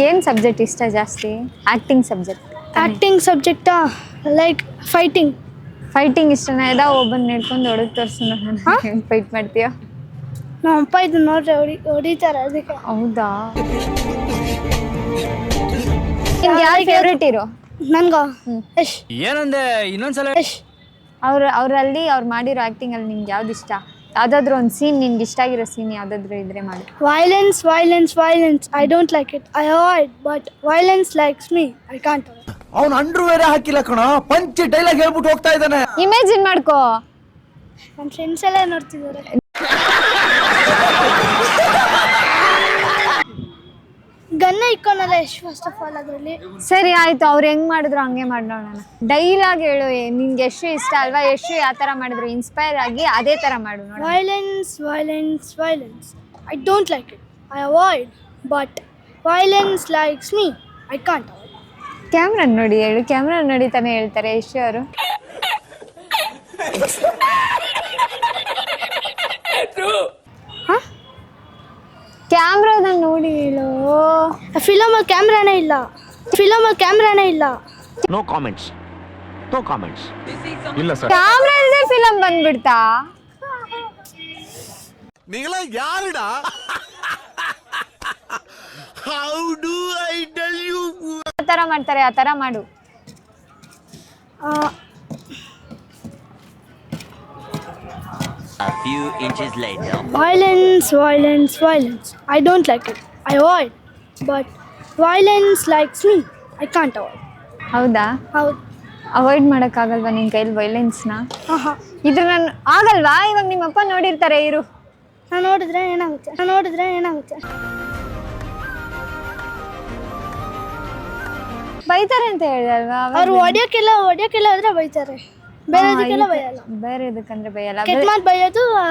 ನಿಂಗೆ ಏನು ಸಬ್ಜೆಕ್ಟ್ ಇಷ್ಟ ಜಾಸ್ತಿ? ಆ್ಯಕ್ಟಿಂಗ್ ಸಬ್ಜೆಕ್ಟ್ ಆ್ಯಕ್ಟಿಂಗ್ ಸಬ್ಜೆಕ್ಟಾ ಲೈಕ್ ಫೈಟಿಂಗ್ ಫೈಟಿಂಗ್ ಇಷ್ಟನ? ಇದ ಒಬ್ಬನ ಹಿಡ್ಕೊಂಡು ಹೊಡೆದು ತೋರಿಸು ನೋಡೋಣ ಫೈಟ್ ಮಾಡ್ತೀಯ? ನಮ್ಮ ಅಪ್ಪ ಇದು ನೋಡ್ರಿ ಹೊಡಿ ಹೊಡಿತಾರೆ ಅದಕ್ಕೆ. ಹೌದಾ? ನಿಮ್ಗೆ ಯಾರು ಫೇವ್ರೇಟ್ ಇರೋ ನನ್ಗ. ಯಶ್. ಏನಂದೆ ಇನ್ನೊಂದ್ಸಲ? ಯಶ್. ಅವ್ರ ಅವರಲ್ಲಿ ಅವ್ರು ಮಾಡಿರೋ ಆ್ಯಕ್ಟಿಂಗಲ್ಲಿ ನಿಮ್ಗೆ ಯಾವ್ದು ಇಷ್ಟ? ಯಾವುದಾದ್ರೂ ಒಂದು ಸೀನ್ ನಿನ್ಗೆ ಇಷ್ಟ ಆಗಿರೋ ಸೀನ್ ಯಾವ್ದಾದ್ರು ಇದ್ರೆ ಮಾಡಿ. Violence violence violence I don't like it I avoid but violence likes me I can't ಅವ್ನು ಅಂಡ್ರೂ ಬೇರೆ ಹಾಕಿಲ್ಲ ಕಣ. ಪಂಚ್ ಡೈಲಾಗ್ ಹೇಳ್ಬಿಟ್ಟು ಹೋಗ್ತಾ ಇದ್ದಾನೆ. ಇಮೇಜಿನ್ ಮಾಡ್ಕೋ. ನನ್ನ ಫ್ರೆಂಡ್ಸ್ ಎಲ್ಲ ನೋಡ್ತಿದ್ದಾರೆ. ಯಶ್ ಫಸ್ಟ್ ಆಫ್ ಆಲ್ ಅದರಲ್ಲಿ. ಸರಿ ಆಯ್ತು. ಅವ್ರು ಹೆಂಗ್ ಮಾಡಿದ್ರು ಹಂಗೆ ಮಾಡೋಣ. ಡೈಲಾಗ್ ಹೇಳು ಏ- ನಿನ್ಗೆ ಎಷ್ಟು ಇಷ್ಟ ಅಲ್ವಾ? ಎಷ್ಟು ಯಾವ ತರ ಮಾಡಿದ್ರು? ಇನ್ಸ್ಪೈರ್ ಆಗಿ ಅದೇ ತರ ಮಾಡು ನೋಡೋಣ violence violence violence I don't like it I avoid but violence likes me I can't camera ನೋಡಿ ಹೇಳು. ಕ್ಯಾಮ್ರಾ ನೋಡಿ ತಾನೇ ಹೇಳ್ತಾರೆ ಯಶ್ ಅವರು. ಹಾಂ ಕ್ಯಾಮ್ರಾದಾಗ ನೋಡಿ ಹೇಳು. ಫಿಲಮಲ್ಲಿ ಕ್ಯಾಮ್ರಾನೇ ಇಲ್ಲ. ಫಿಲಮಲ್ಲಿ ಕ್ಯಾಮ್ರಾನೇ ಇಲ್ಲ. ನೋ ಕಾಮೆಂಟ್ಸ್ ನೋ ಕಾಮೆಂಟ್ಸ್ ಇಲ್ಲ ಸರ್ ಕ್ಯಾಮ್ರಾ ಇಲ್ಲದೆ ಫಿಲಮ್ ಬಂದ್ಬಿಡ್ತಾ? ಯಾರು ಯಾರಿಡ? How do I tell you ಆ ಥರ ಮಾಡ್ತಾರೆ ಆ ಥರ ಮಾಡು. A few inches later. Violence violence violence I don't like it I avoid but violence likes me I can't avoid ಹೌದಾ? ಹೌದು. ಅವಾಯ್ಡ್ ಮಾಡೋಕ್ಕಾಗಲ್ವಾ ನಿನ್ನ ಕೈಲಿ ವೈಲೆನ್ಸ್ನ ಹಾಂ ಹಾಂ ಇದ್ರ ನಾನು ಆಗಲ್ವಾ? ಇವಾಗ ನಿಮ್ಮಪ್ಪ ನೋಡಿರ್ತಾರೆ ಇರು. ನಾನು ನೋಡಿದ್ರೆ ಏನಾಗುತ್ತೆ? ನಾನು ನೋಡಿದ್ರೆ ಏನಾಗುತ್ತೆ? ಬೈತಾರೆ ಅಂತ ಹೇಳಿದಲ್ವಾ ಅವ್ರು ಹೊಡಿಯೋಕ್ಕೆಲ್ಲ ಹೊಡಿಯೋಕ್ಕೆಲ್ಲ ಆದ್ರೆ ಬೈತಾರೆ. ಬೇರೆದಕ್ಕೆಲ್ಲ ಬೈಯಲ್ಲ. ಬೇರೆ ಇದಕ್ಕಂದ್ರೆ ಬೈಯಲ್ಲ. ಕೆಟ್ಟ ಮಾತು ಬೈಯೋದು ಆ,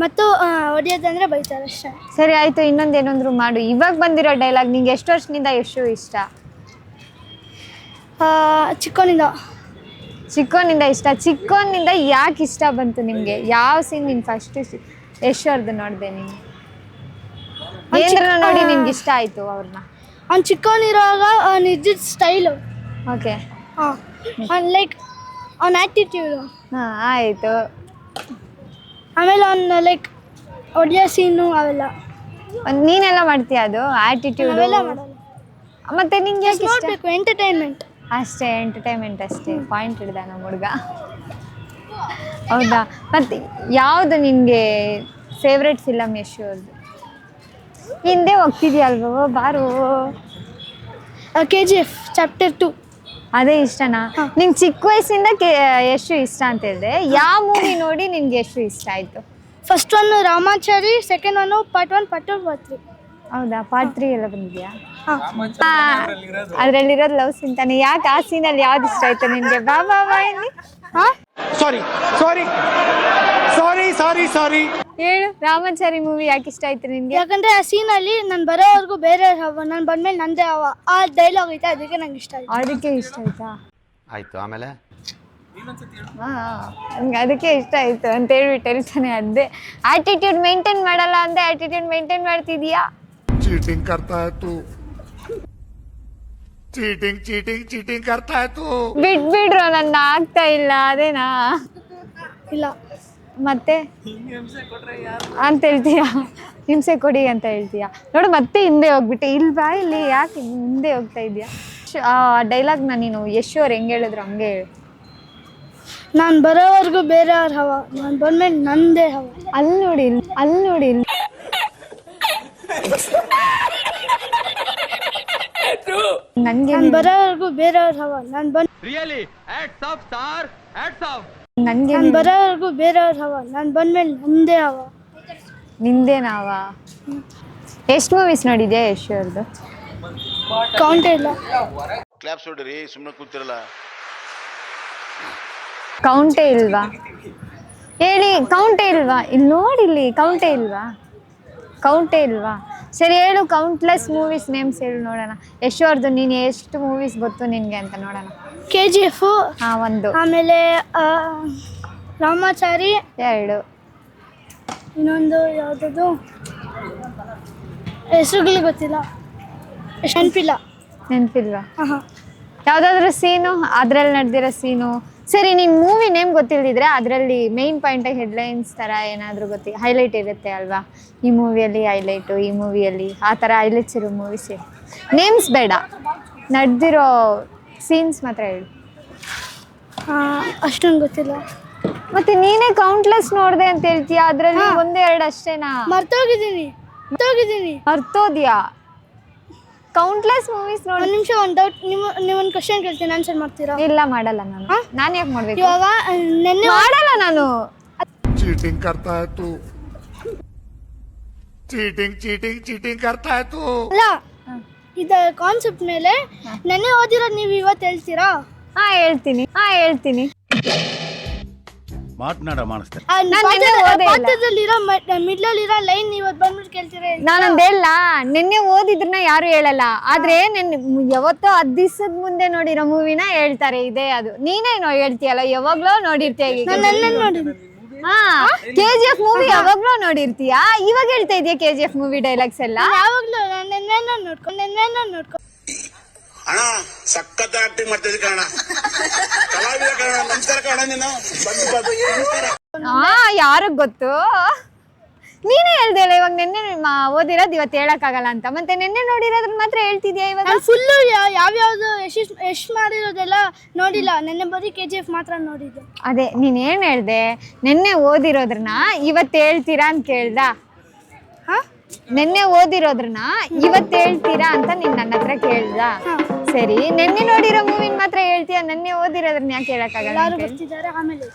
ಮತ್ತು ಆ, ಹೊಡಿಯೋದಂದ್ರೆ ಬೈತಾರೆ ಅಷ್ಟೇ. ಸರಿ ಆಯ್ತು ಇನ್ನೊಂದು ಏನೊಂದ್ರು ಮಾಡು. ಇವಾಗ ಬಂದಿರೋ ಡೈಲಾಗ್ ನಿಂಗೆ ಎಷ್ಟು ವರ್ಷದಿಂದ ಎಷ್ಟು ಇಷ್ಟ? ಆ, ಚಿಕ್ಕವನಿಂದ ಚಿಕ್ಕೋನಿಂದ ಇಷ್ಟ? ಚಿಕ್ಕೋನಿಂದ ಯಾಕೆ ಇಷ್ಟ ಬಂತು ನಿಮಗೆ? ಯಾವ ಸೀನ್ ನಿನ್ ಫಸ್ಟ್ ಯಶ್ವರ್ದು ನೋಡಿದೆ ನೀನು? ಏನ್ರ ನೋಡಿ ನಿನ್ಗೆ ಇಷ್ಟ ಆಯ್ತು ಅವ್ರನ್ನ ಅವ್ನು ಚಿಕ್ಕವನಿರುವಾಗ ಅವ್ನು ಇದ್ದಿದ್ದ ಸ್ಟೈಲು ಓಕೆ ಹಾಂ ಲೈಕ್ ಅವ್ನ ಆ್ಯಟಿಟ್ಯೂಡು ಹಾಂ ಆಯಿತು. ಆಮೇಲೆ ಅವ್ನು ಲೈಕ್ ಒಡೆಯ ಸೀನು ಅವೆಲ್ಲ. ನೀನೆಲ್ಲ ಮಾಡ್ತೀಯ ಅದು? ಆಟಿಟ್ಯೂಡ್ ಎಲ್ಲ ಮಾಡಲ್ಲ. ಮತ್ತೆ ನಿಂಗೆ ಯಾಕೆ ಇಷ್ಟ? ನೋಡಬೇಕು ಎಂಟರ್ಟೈನ್ಮೆಂಟ್ ಅಷ್ಟೇ ಎಂಟರ್ಟೈನ್ಮೆಂಟ್ ಅಷ್ಟೇ. ಪಾಯಿಂಟ್ ಹಿಡ್ದ ನಮ್ಮ ಹುಡುಗ. ಹೌದಾ? ಮತ್ತೆ ಯಾವುದು ನಿನಗೆ ಫೇವ್ರೆಟ್ ಫಿಲಮ್ ಯಶು ಅವ್ರದ್ದು ಹಿಂದೆ ಹೋಗ್ತಿದ್ಯಲ್ವೋ ಬಾರು? K G F chapter two ಅದೇ ಇಷ್ಟನಾ? ನಿಂಗೆ ಚಿಕ್ಕ ವಯಸ್ಸಿಂದ ಕೆ ಎಷ್ಟು ಇಷ್ಟ ಅಂತ ಹೇಳಿದೆ. ಯಾವ ಮೂವಿ ನೋಡಿ ನಿನ್ಗೆ ಎಷ್ಟು ಇಷ್ಟ ಆಯ್ತು? First one Ramachari second one part one part two part three ಹೌದಾ? ಪಾರ್ಟ್ ತ್ರೀ ಎಲ್ಲ ಬಂದಿದ್ಯಾ? ಅದ್ರಲ್ಲಿರೋದು. ಲವ್ ಲವ್ ಸಿಂತಾನೆ ಯಾಕೆ ಆ ಸೀನಲ್ಲಿ ಯಾವ್ದು ಇಷ್ಟ ಆಯ್ತು ನಿಮ್ಗೆ ಬಾ ಬಾ ಬಾ ಇಲ್ಲಿ. ಹಾ? ಸಾರಿ ಸಾರಿ ಸಾರಿ ಸಾರಿ ಸಾರಿ ಹೇಳು ರಾಮಾಚಾರಿ ಮೂವಿ ಯಾಕೆ ಇಷ್ಟ ಆಯ್ತು ನಿನಗೆ ಯಾಕಂದ್ರೆ ಆ ಸೀನಲ್ಲಿ ನಾನು ಬರೋವರೆಗೂ ಬೇರೆ ಹವ ನಾನು ಬಂದ್ಮೇಲೆ ನಂದೇ ಹವ ಆ ಡೈಲಾಗ್ ಐತೆ ಅದಕ್ಕೆ ನಂಗೆ ಇಷ್ಟ ಆಯ್ತು ಅದಕ್ಕೆ ಇಷ್ಟ ಆಯ್ತಾ ಆಯ್ತು ಆಮೇಲೆ ಹಾ ನಂಗೆ ಅದಕ್ಕೆ ಇಷ್ಟ ಆಯ್ತು ಅಂತ ಹೇಳ್ಬಿಟ್ಟು ಹೇಳ್ತಾನೆ ಅದೇ ಆಟಿಟ್ಯೂಡ್ ಮೇಂಟೈನ್ ಮಾಡಲ್ಲ ಅಂದ್ರೆ ಆಟಿಟ್ಯೂಡ್ ಮೇಂಟೈನ್ ಮಾಡ್ತಿದೀಯಾ चीटिंग करता है तू चीटिंग चीटिंग चीटिंग करता है तू ಬಿಟ್ಬಿಡ್ರು ನನ್ನ ಆಗ್ತಾ ಇಲ್ಲ ಅದೇನಾ ಇಲ್ಲ ಮತ್ತೆ ಅಂತ ಹೇಳ್ತೀಯ? ಹಿಂಸೆ ಕೊಡಿ ಅಂತ ಹೇಳ್ತೀಯ? ನೋಡು ಮತ್ತೆ ಹಿಂದೆ ಹೋಗ್ಬಿಟ್ಟೆ. ಇಲ್ಲಿ ಬಾ ಇಲ್ಲಿ? ಯಾಕೆ ಹಿಂದೆ ಹೋಗ್ತಾ ಇದೀಯಾ ಆ ಡೈಲಾಗ್ನ ನೀನು ಯಶು ಅವ್ರು ಹೆಂಗೆ ಹೇಳಿದ್ರು ಹಂಗೆ ಹೇಳು. ನಾನು ಬರೋವರೆಗೂ ಬೇರೆಯವ್ರ ಹವ? ನಾನು ಬಂದ್ಮೇಲೆ ನಂದೇ ಹವ. ಅಲ್ಲಿ ನೋಡಿ ಇಲ್ಲಿ ಅಲ್ಲಿ ನೋಡಿ ಇಲ್ಲಿ. ನನಗೆ ನಾನು ಬರೋವರೆಗೂ ಬೇರೆಯವ್ರ ಹವ? ನಾನು ಬಂದು really hats off star off ನನಗೆ ನಾನು ಬರೋವರೆಗೂ ಬೇರೆಯವ್ರ ಹವ. ನಾನು ಬಂದ್ಮೇಲೆ ನಂದೇ ಹವ. ನಿಂದೆ ನಾವ ಎಷ್ಟು ಮೂವೀಸ್ ನೋಡಿದ್ಯಾ ಯಶ್ ಅವ್ರದ್ದು ಕೌಂಟ್ ಇಲ್ಲ. ಕ್ಲಾಪ್ಸ್ ಹೊಡ್ರಿ ಸುಮ್ಮನೆ ಕೂತಿರಲ್ಲ. ಕೌಂಟೇ ಇಲ್ವಾ? ಹೇಳಿ ಕೌಂಟೇ ಇಲ್ವಾ? ಇಲ್ಲಿ ನೋಡಿ ಇಲ್ಲಿ ಕೌಂಟೇ ಇಲ್ವಾ? ಕೌಂಟೇ ಇಲ್ವಾ? ಸರಿ ಹೇಳು ಕೌಂಟ್ಲೆಸ್ ಮೂವೀಸ್ ನೇಮ್ಸ್ ಹೇಳು ನೋಡೋಣ. ಯಶೋರ್ದು ಅವ್ರದ್ದು ನೀನು ಎಷ್ಟು ಮೂವೀಸ್ ಗೊತ್ತು ನಿನಗೆ ಅಂತ ನೋಡೋಣ. ಕೆ ಜಿ ಎಫು ಹಾಂ ಒಂದು. ಆಮೇಲೆ ಆ, ರಾಮಾಚಾರಿ. ಎರಡು. ಇನ್ನೊಂದು ಯಾವುದದು? ಹೆಸರುಗಳು ಗೊತ್ತಿಲ್ಲ. ನೆನಪಿಲ್ಲ. ನೆನಪಿಲ್ವಾ? ಹಾಂ ಹಾಂ. ಯಾವುದಾದ್ರೂ ಸೀನು? ಅದ್ರಲ್ಲಿ ನಡೆದಿರೋ ಸೀನು? ಸರಿ ನಿನ್ ಮೂವಿ ನೇಮ್ ಗೊತ್ತಿಲ್ದಿದ್ರೆ ಅದರಲ್ಲಿ ಮೇಯ್ನ್ ಪಾಯಿಂಟಾಗಿ ಹೆಡ್ಲೈನ್ಸ್ ತರ ಏನಾದರೂ ಗೊತ್ತಿ ಹೈಲೈಟ್ ಇರುತ್ತೆ ಅಲ್ವಾ? ಈ ಮೂವಿಯಲ್ಲಿ ಹೈಲೈಟ್ ಈ ಮೂವಿಯಲ್ಲಿ ಆ ತರ ಹೈಲೈಟ್ಸ್ ಇರೋ ಮೂವೀಸ್ ನೇಮ್ಸ್ ಬೇಡ. ನಡೆದಿರೋ ಸೀನ್ಸ್ ಮಾತ್ರ ಹೇಳು. ಅಷ್ಟೊಂದು ಗೊತ್ತಿಲ್ಲ. ಮತ್ತೆ ನೀನೇ ಕೌಂಟ್ಲೆಸ್ ನೋಡಿದೆ ಅಂತ ಹೇಳ್ತೀಯ? ಅದರಲ್ಲಿ ಒಂದೆರಡು ಅಷ್ಟೇನಾ? ಮರ್ತೋಗಿದ್ದೀನಿ. ಮರ್ತೋಗಿದ್ದೀನಿ. ಅರ್ಥೋದ್ಯಾ ಕೌಂಟ್ಲೆಸ್ ಮೂವೀಸ್ ನೋಡಿ ಒಂದು ನಿಮಿಷ ಒಂದು ಡೌಟ್ ನಿಮ್ಮ ನೀವೊಂದು ಕ್ವಶನ್ ಕೇಳ್ತೀನಿ ಆನ್ಸರ್ ಮಾಡ್ತೀರಾ ಇಲ್ಲ ಮಾಡಲ್ಲ ನಾನು ನಾನು ಯಾಕೆ ಮಾಡ್ಬೇಕು ಇವಾಗ ನೆನ್ನೆ ಮಾಡಲ್ಲ ನಾನು चीटिंग करता है तू चीटिंग चीटिंग चीटिंग करता है तू ಅಲ್ಲ ಇದ ಕಾನ್ಸೆಪ್ಟ್ ಮೇಲೆ ನೆನ್ನೆ ಓದಿರೋದು ನೀವು ಇವತ್ತು ಹೇಳ್ತೀರಾ ಹಾ ಹೇಳ್ತೀನಿ ಹಾ ಹೇಳ್ತೀನಿ ಮಾತನಾಡ ಮಾಡಿಸ್ತಾರೆ ನಾನ್ ನೆನ್ನೆ ಓದೇ ಇಲ್ಲ. ಪಾಠದಲ್ಲಿರೋ ಮಿಡ್ಲಲ್ಲಿರೋ ಲೈನ್ ಇವತ್ತು ಬಂದ್ಬಿಟ್ಟು ಕೇಳ್ತೀರಾ ನಾನೊಂದ್ ಹೇಳ ನಿನ್ನೆ ಓದಿದ್ರನ್ನ ಯಾರು ಹೇಳಲ್ಲ. ಆದ್ರೆ ನಿನ್ನೆ ಯಾವತ್ತೋ ಹದ್ ದಿವಸದ ಮುಂದೆ ನೋಡಿರೋ ಮೂವಿನ ಹೇಳ್ತಾರೆ ಇದೇ ಅದು. ನೀನೇ ನೋ ಹೇಳ್ತೀಯಲ್ಲ ಯಾವಾಗ್ಲೋ ನೋಡಿರ್ತೀಯ ಈಗ. ನಾನು ನೆನ್ನೆ ನೋಡಿ ಹಾ ಕೆ ಜಿ ಎಫ್ ಮೂವಿ ಯಾವಾಗ್ಲೋ ನೋಡಿರ್ತೀಯಾ? ಇವಾಗ ಹೇಳ್ತಾ ಇದೆಯಾ K G F movie dialogues ಎಲ್ಲ? ಯಾವಾಗಲೂ ನಾನು ನೆನ್ನೆ ನೋಡ್ಕೊಂಡು ನೆನ್ನೆ ನೋಡ್ಕೊಂಡು ಅಣ್ಣ ಸಖತ್ ಆಕ್ಟಿಂಗ್ ಮಾಡ್ತಿದ್ದೆ ಕಣ ಕಣ ನಮಸ್ಕಾರ ಕಣ ನೀನು. ಬಂದು ಬಂದು ಹಾ ಯಾರಿಗ್ ಗೊತ್ತು? ನೀನೇ ಹೇಳ್ದೆ ಅಲ್ಲ ಇವಾಗ ನಿನ್ನೆ ಓದಿರೋದ್ ಓದಿರೋದು ಇವತ್ತು ಹೇಳಕ್ಕಾಗಲ್ಲ ಅಂತ. ಮತ್ತೆ ನಿನ್ನೆ ನೋಡಿರೋದ್ರ ಮಾತ್ರ ಹೇಳ್ತಿದ್ಯಾ ಇವಾಗ? ನಾನು ಫುಲ್ಲು ಯಾವ್ಯಾವ್ದು ಎಷ್ಟು ಎಷ್ಟು ಮಾಡಿರೋದೆಲ್ಲ ನೋಡಿಲ್ಲ. ನೆನ್ನೆ ಬರೀ ಕೆ ಜಿ ಎಫ್ ಮಾತ್ರ ನೋಡಿದ್ದೆ. ಅದೇ ನೀನ್ ಏನ್ ಹೇಳ್ದೆ? ನಿನ್ನೆ ಓದಿರೋದ್ರನ್ನ ಇವತ್ತು ಹೇಳ್ತೀರಾ ಅಂತ ಕೇಳ್ದ. ಹಾ? ನಿನ್ನೆ ಓದಿರೋದ್ರನ್ನ ಇವತ್ತು ಹೇಳ್ತೀರಾ ಅಂತ ನೀನ್ ನನ್ನ ಹತ್ರ ಕೇಳ್ದ. ಸರಿ ನೆನ್ನೆ ನೋಡಿರೋ ಮೂವಿನ ಮಾತ್ರ ಹೇಳ್ತೀಯ? ನೆನ್ನೆ ಓದಿರೋದ್ರನ್ನ ಯಾಕೆ ಹೇಳಕ್ಕಾಗಲ್ಲ ಎಲ್ಲರೂ ಬರ್ತಿದ್ದಾರೆ ಆಮೇಲೆ